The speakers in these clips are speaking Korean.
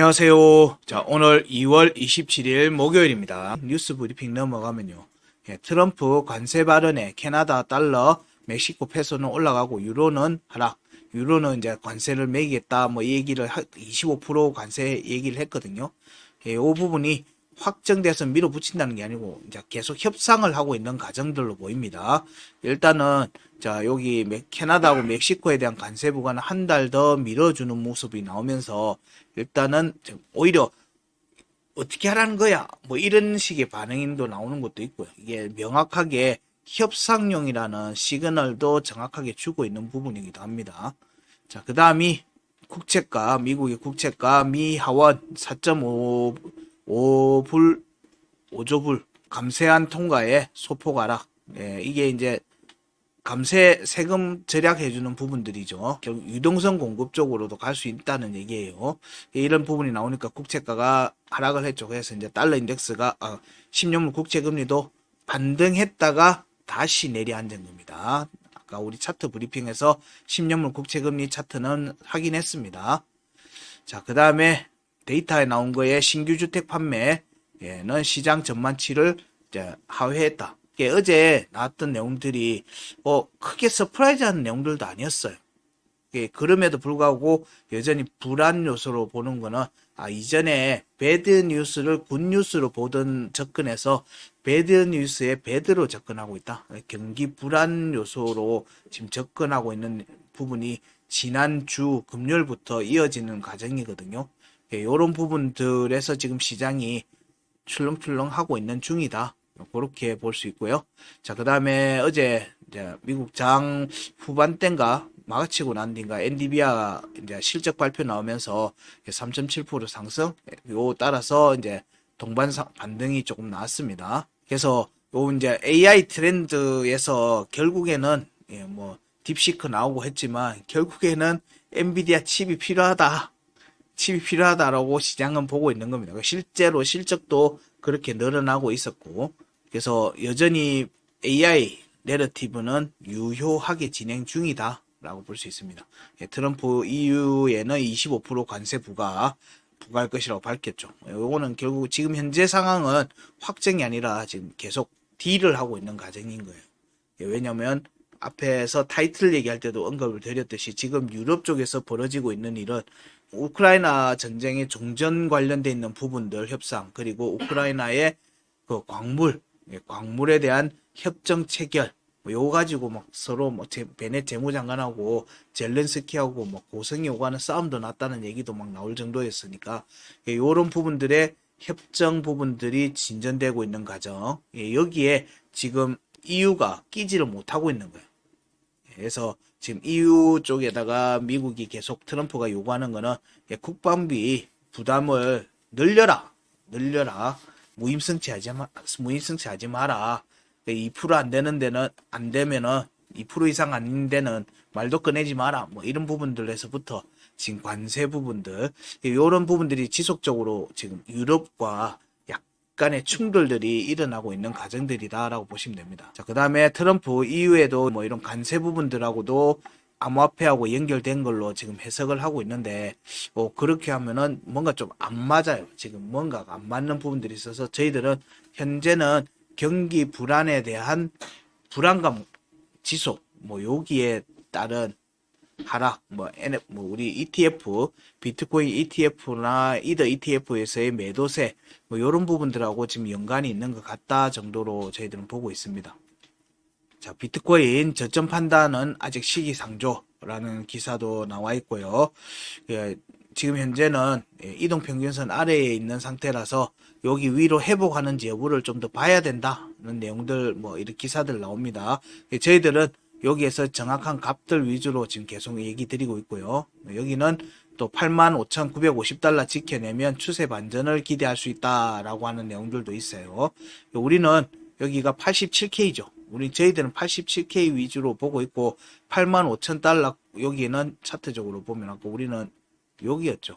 안녕하세요. 자, 오늘 2월 27일 목요일입니다. 뉴스 브리핑 넘어가면요. 예, 트럼프 관세 발언에 캐나다 달러, 멕시코 페소는 올라가고 유로는 하락. 유로는 이제 관세를 매기겠다 뭐이 얘기를 하- 25% 관세 얘기를 했거든요. 예, 이 부분이 확정돼서 밀어붙인다는 게 아니고 이제 계속 협상을 하고 있는 과정들로 보입니다. 일단은 자 여기 멕- 캐나다하고 멕시코에 대한 관세 부과는 한 달 더 밀어주는 모습이 나오면서 일단은 좀 오히려 어떻게 하라는 거야 뭐 이런 식의 반응도 나오는 것도 있고요. 이게 명확하게 협상용이라는 시그널도 정확하게 주고 있는 부분이기도 합니다. 자, 그 다음이 국채가, 미국의 국채가 미 하원 4.5 불, 5조불 감세안 통과에 소폭 하락. 예, 이게 이제 감세 세금 절약해 주는 부분들이죠. 결국 유동성 공급 쪽으로도 갈 수 있다는 얘기예요. 이런 부분이 나오니까 국채가가 하락을 했죠. 그래서 이제 달러 인덱스가 아, 10년물 국채 금리도 반등했다가 다시 내려앉은 겁니다. 아까 우리 차트 브리핑에서 10년물 국채 금리 차트는 확인했습니다. 자, 그 다음에 데이터에 나온 거에 신규 주택 판매는 시장 전만치를 이제 하회했다. 어제 나왔던 내용들이 어, 크게 서프라이즈하는 내용들도 아니었어요. 예, 그럼에도 불구하고 여전히 불안 요소로 보는 거는 아 이전에 배드 뉴스를 굿 뉴스로 보던 접근해서 배드 뉴스에 배드로 접근하고 있다. 경기 불안 요소로 지금 접근하고 있는 부분이 지난주 금요일부터 이어지는 과정이거든요. 예, 이런 부분들에서 지금 시장이 출렁출렁 하고 있는 중이다. 그렇게 볼 수 있고요. 자, 그 다음에 어제 미국 장 후반대인가 막아치고 난 뒤인가 엔디비아 이제 실적 발표 나오면서 3.7% 상승, 요 따라서 이제 동반 상- 반등이 조금 나왔습니다. 그래서 요 이제 AI 트렌드에서 결국에는 예, 뭐 딥시크 나오고 했지만 결국에는 엔비디아 칩이 필요하다. 칩이 필요하다라고 시장은 보고 있는 겁니다. 실제로 실적도 그렇게 늘어나고 있었고, 그래서 여전히 AI 내러티브는 유효하게 진행 중이다 라고 볼 수 있습니다. 예, 트럼프 EU에는 25% 관세 부과 부과할 것이라고 밝혔죠. 요거는 결국 지금 현재 상황은 확정이 아니라 지금 계속 딜을 하고 있는 과정인 거예요. 예, 왜냐면 앞에서 타이틀 얘기할 때도 언급을 드렸듯이 지금 유럽 쪽에서 벌어지고 있는 일은 우크라이나 전쟁의 종전 관련돼 있는 부분들 협상 그리고 우크라이나의 그 광물 예, 광물에 대한 협정 체결 뭐 요거 가지고 막 서로 뭐 제, 베넷 재무장관하고 젤렌스키하고 뭐 고성이 오가는 싸움도 났다는 얘기도 막 나올 정도였으니까 예, 요런 부분들의 협정 부분들이 진전되고 있는 과정 예, 여기에 지금 EU가 끼지를 못하고 있는 거예요. 그래서 지금 EU 쪽에다가 미국이 계속 트럼프가 요구하는 거는 예, 국방비 부담을 늘려라, 늘려라. 무임승치 하지 마, 무임승치 하지 마라. 2%안 되는 데는 안 되면은 2% 이상 아닌 데는 말도 꺼내지 마라. 뭐 이런 부분들에서부터 지금 관세 부분들 이런 부분들이 지속적으로 지금 유럽과 약 간의 충돌들이 일어나고 있는 과정들이다라고 보시면 됩니다. 자, 그 다음에 트럼프 이후에도 뭐 이런 관세 부분들하고도 암호화폐하고 연결된 걸로 지금 해석을 하고 있는데, 어, 그렇게 하면은 뭔가 좀 안 맞아요. 지금 뭔가가 안 맞는 부분들이 있어서 저희들은 현재는 경기 불안에 대한 불안감 지속, 뭐 여기에 따른 하락, 뭐, NF, 뭐, 우리 ETF, 비트코인 ETF나 이더 ETF에서의 매도세, 뭐, 요런 부분들하고 지금 연관이 있는 것 같다 정도로 저희들은 보고 있습니다. 자, 비트코인 저점 판단은 아직 시기상조라는 기사도 나와 있고요. 예, 지금 현재는 예, 이동 평균선 아래에 있는 상태라서 여기 위로 회복하는지 여부를 좀 더 봐야 된다는 내용들 뭐 이런 기사들 나옵니다. 예, 저희들은 여기에서 정확한 값들 위주로 지금 계속 얘기 드리고 있고요. 여기는 또 85,950달러 지켜내면 추세 반전을 기대할 수 있다라고 하는 내용들도 있어요. 우리는 여기가 87K죠. 우리 저희들은 87K 위주로 보고 있고 85,000달러 여기는 차트적으로 보면 아까 우리는 여기였죠.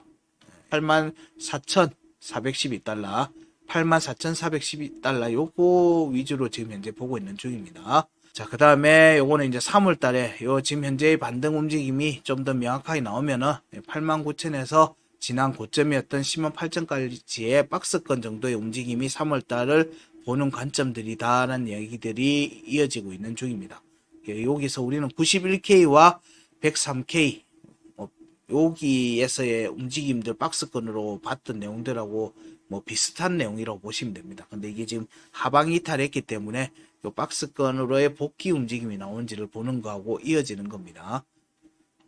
84,412달러, 84,412달러 요거 위주로 지금 현재 보고 있는 중입니다. 자, 그 다음에 요거는 이제 3월 달에 요 지금 현재의 반등 움직임이 좀 더 명확하게 나오면은 89,000에서 지난 고점이었던 10만 8천까지의 박스권 정도의 움직임이 3월 달을 보는 관점들이다라는 얘기들이 이어지고 있는 중입니다. 예, 여기서 우리는 91K와 103K 뭐 여기에서의 움직임들 박스권으로 봤던 내용들하고 뭐 비슷한 내용이라고 보시면 됩니다. 근데 이게 지금 하방 이탈했기 때문에 요 박스권으로의 복귀 움직임이 나온지를 보는 거하고 이어지는 겁니다.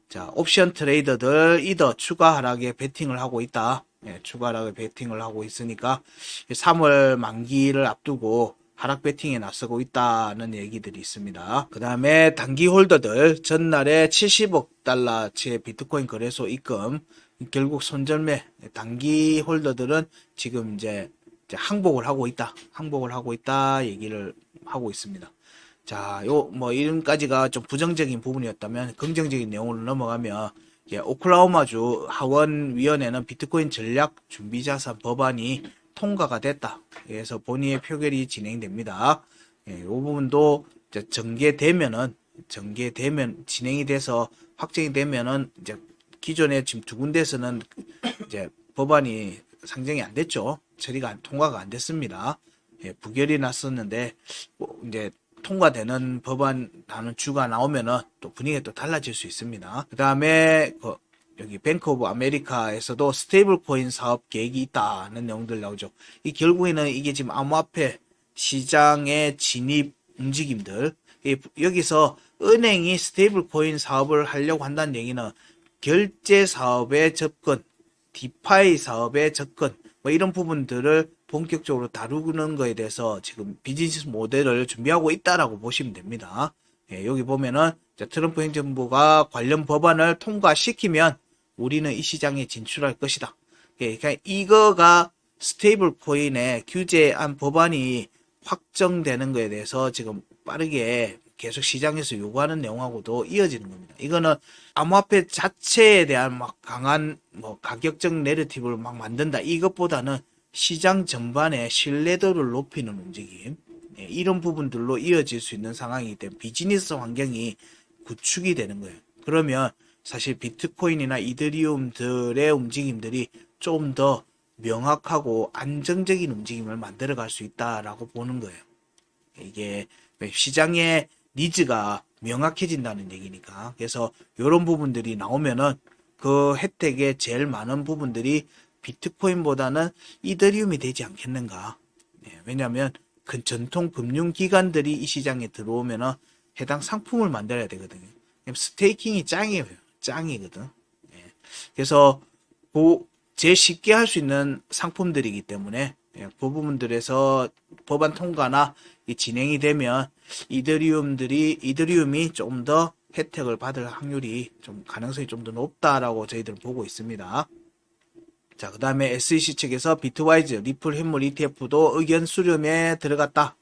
자, 옵션 트레이더들 이더 추가 하락에 베팅을 하고 있다. 예, 추가 하락에 베팅을 하고 있으니까 3월 만기를 앞두고 하락 베팅에 나서고 있다는 얘기들이 있습니다. 그 다음에 단기 홀더들 전날에 70억 달러치의 비트코인 거래소 입금 결국 손절매 단기 홀더들은 지금 이제 항복을 하고 있다. 항복을 하고 있다 얘기를 하고 있습니다. 자, 요 뭐 이런까지가 좀 부정적인 부분이었다면 긍정적인 내용으로 넘어가면 예, 오클라호마주 하원 위원회는 비트코인 전략 준비 자산 법안이 통과가 됐다. 그래서 본회의 표결이 진행됩니다. 예, 이 부분도 이제 전개되면은 전개되면 진행이 돼서 확정이 되면은 이제 기존에 지금 두 군데에서는 이제 법안이 상정이 안 됐죠. 처리가 안- 통과가 안 됐습니다. 예, 부결이 났었는데 뭐 이제 통과되는 법안 다는 주가 나오면은 또 분위기가 또 달라질 수 있습니다. 그 다음에 그 여기 뱅크 오브 아메리카에서도 스테이블 코인 사업 계획이 있다는 내용들 나오죠. 이 결국에는 이게 지금 암호화폐 시장의 진입 움직임들 이- 여기서 은행이 스테이블 코인 사업을 하려고 한다는 얘기는 결제 사업의 접근, 디파이 사업의 접근 뭐 이런 부분들을 본격적으로 다루는 거에 대해서 지금 비즈니스 모델을 준비하고 있다라고 보시면 됩니다. 예, 여기 보면은 트럼프 행정부가 관련 법안을 통과시키면 우리는 이 시장에 진출할 것이다. 예, 그러니까 이거가 스테이블 코인의 규제안 법안이 확정되는 거에 대해서 지금 빠르게 계속 시장에서 요구하는 내용하고도 이어지는 겁니다. 이거는 암호화폐 자체에 대한 막 강한 뭐 가격적 내러티브를 막 만든다. 이것보다는 시장 전반의 신뢰도를 높이는 움직임 예, 이런 부분들로 이어질 수 있는 상황이기 때문에 비즈니스 환경이 구축이 되는 거예요. 그러면 사실 비트코인이나 이더리움들의 움직임들이 좀 더 명확하고 안정적인 움직임을 만들어 갈 수 있다라고 보는 거예요. 이게 시장의 니즈가 명확해진다는 얘기니까. 그래서 이런 부분들이 나오면은 그 혜택의 제일 많은 부분들이 비트코인보다는 이더리움이 되지 않겠는가. 예, 왜냐하면 그 전통 금융기관들이 이 시장에 들어오면은 해당 상품을 만들어야 되거든요. 스테이킹이 짱이에요. 짱이거든. 예. 그래서 그 제일 쉽게 할 수 있는 상품들이기 때문에 예, 그 부분들에서 법안 통과나 이 진행이 되면 이더리움들이 이더리움이 좀 더 혜택을 받을 확률이 좀 가능성이 좀 더 높다라고 저희들은 보고 있습니다. 자, 그 다음에 SEC 측에서 비트와이즈 리플 현물 ETF도 의견 수렴에 들어갔다.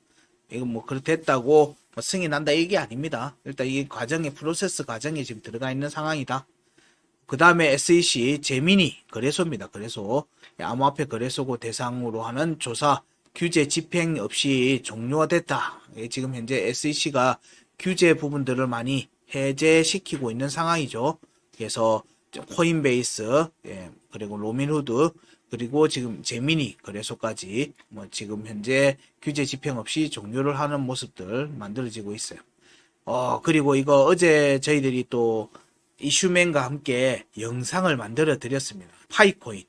이건 뭐 그렇됐다고 뭐 승인한다 이게 아닙니다. 일단 이 과정에 프로세스 과정에 지금 들어가 있는 상황이다. 그 다음에 SEC 제미니 거래소입니다. 거래소 암호화폐 거래소고 대상으로 하는 조사 규제 집행 없이 종료가 됐다. 예, 지금 현재 SEC가 규제 부분들을 많이 해제시키고 있는 상황이죠. 그래서 코인베이스 예, 그리고 로민후드 그리고 지금 제미니 거래소까지 뭐 지금 현재 규제 집행 없이 종료를 하는 모습들 만들어지고 있어요. 어 그리고 이거 어제 저희들이 또 이슈맨과 함께 영상을 만들어 드렸습니다. 파이코인.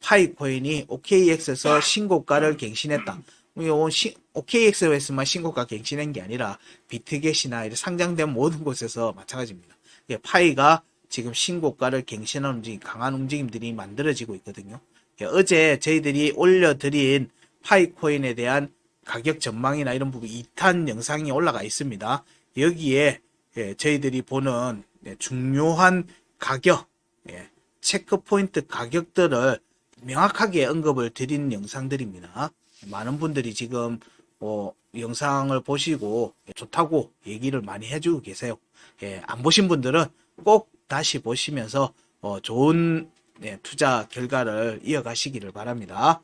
파이코인이 OKX에서 신고가를 갱신했다. 요 시- OKX에서만 신고가 갱신한 게 아니라 비트겟이나 상장된 모든 곳에서 마찬가지입니다. 예, 파이가 지금 신고가를 갱신하는 움직임, 강한 움직임들이 만들어지고 있거든요. 예, 어제 저희들이 올려드린 파이코인에 대한 가격 전망이나 이런 부분 2탄 영상이 올라가 있습니다. 여기에 예, 저희들이 보는 예, 중요한 가격, 예, 체크 포인트 가격들을 명확하게 언급을 드린 영상들입니다. 많은 분들이 지금 어, 영상을 보시고 좋다고 얘기를 많이 해주고 계세요. 예, 안 보신 분들은 꼭 다시 보시면서 어, 좋은 예, 투자 결과를 이어가시기를 바랍니다.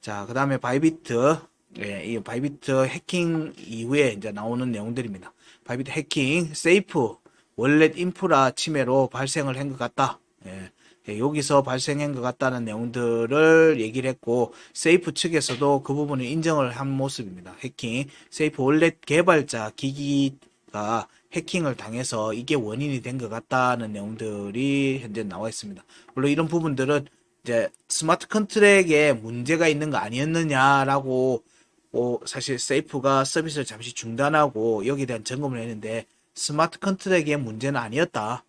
자, 그 다음에 바이비트, 예, 이 바이비트 해킹 이후에 이제 나오는 내용들입니다. 바이비트 해킹, 세이프, 월렛 인프라 침해로 발생을 한 것 같다. 예, 예, 여기서 발생한 것 같다는 내용들을 얘기를 했고 세이프 측에서도 그 부분을 인정을 한 모습입니다. 해킹 세이프 원래 개발자 기기가 해킹을 당해서 이게 원인이 된 것 같다는 내용들이 현재 나와 있습니다. 물론 이런 부분들은 이제 스마트 컨트랙에 문제가 있는 거 아니었느냐라고 어, 사실 세이프가 서비스를 잠시 중단하고 여기에 대한 점검을 했는데 스마트 컨트랙의 문제는 아니었다.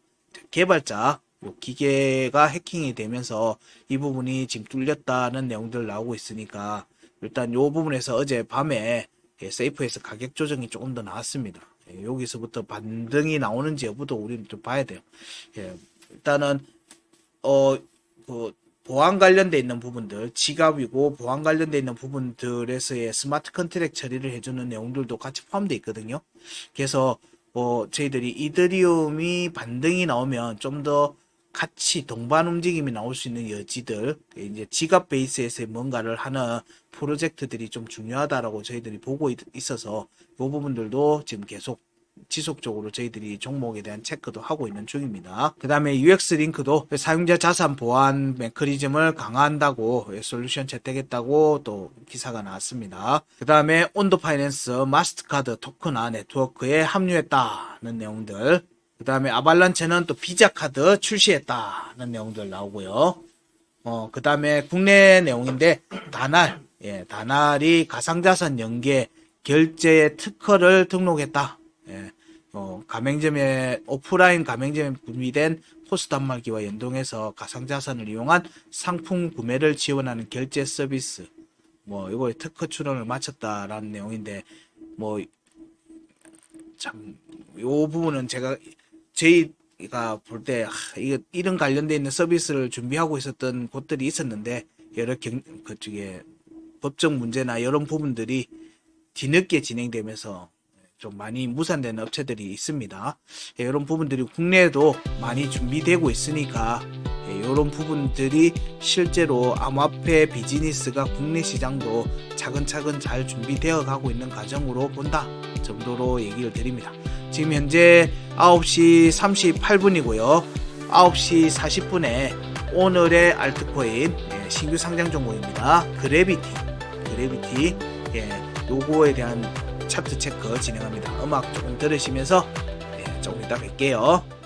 개발자 요 기계가 해킹이 되면서 이 부분이 지금 뚫렸다는 내용들 나오고 있으니까 일단 요 부분에서 어제 밤에 예, 세이프에서 가격 조정이 조금 더 나왔습니다. 예, 여기서부터 반등이 나오는지 여부도 우리는 좀 봐야 돼요. 예, 일단은 어, 그 보안 관련돼 있는 부분들, 지갑이고 보안 관련돼 있는 부분들에서의 스마트 컨트랙 처리를 해주는 내용들도 같이 포함되어 있거든요. 그래서 어, 저희들이 이더리움이 반등이 나오면 좀더 같이 동반 움직임이 나올 수 있는 여지들, 이제 지갑 베이스에서 뭔가를 하는 프로젝트들이 좀 중요하다라고 저희들이 보고 있, 있어서 이 부분들도 지금 계속 지속적으로 저희들이 종목에 대한 체크도 하고 있는 중입니다. 그 다음에 UX 링크도 사용자 자산 보안 메커니즘을 강화한다고 솔루션 채택했다고 또 기사가 나왔습니다. 그 다음에 온도 파이낸스 마스터카드 토큰화 네트워크에 합류했다는 내용들. 그 다음에 아발란체는 또 비자 카드 출시했다는 내용들 나오고요. 어, 그 다음에 국내 내용인데, 다날, 예, 다날이 가상자산 연계 결제 특허를 등록했다. 예, 어, 가맹점에, 오프라인 가맹점에 구비된 포스 단말기와 연동해서 가상자산을 이용한 상품 구매를 지원하는 결제 서비스. 뭐, 이거에 특허 출원을 마쳤다라는 내용인데, 뭐, 참, 요 부분은 제가, 저희가 볼 때, 이거, 이런 관련돼 있는 서비스를 준비하고 있었던 곳들이 있었는데, 여러 경, 그쪽에 법적 문제나 이런 부분들이 뒤늦게 진행되면서 좀 많이 무산되는 업체들이 있습니다. 예, 이런 부분들이 국내에도 많이 준비되고 있으니까 예, 이런 부분들이 실제로 암호화폐 비즈니스가 국내 시장도 차근차근 잘 준비되어 가고 있는 과정으로 본다 정도로 얘기를 드립니다. 지금 현재 9시 38분이고요. 9시 40분에 오늘의 알트코인 예, 신규 상장 종목입니다. 그래비티, 그래비티, 예, 요거에 대한 차트 체크 진행합니다. 음악 조금 들으시면서 예, 조금 이따 뵐게요.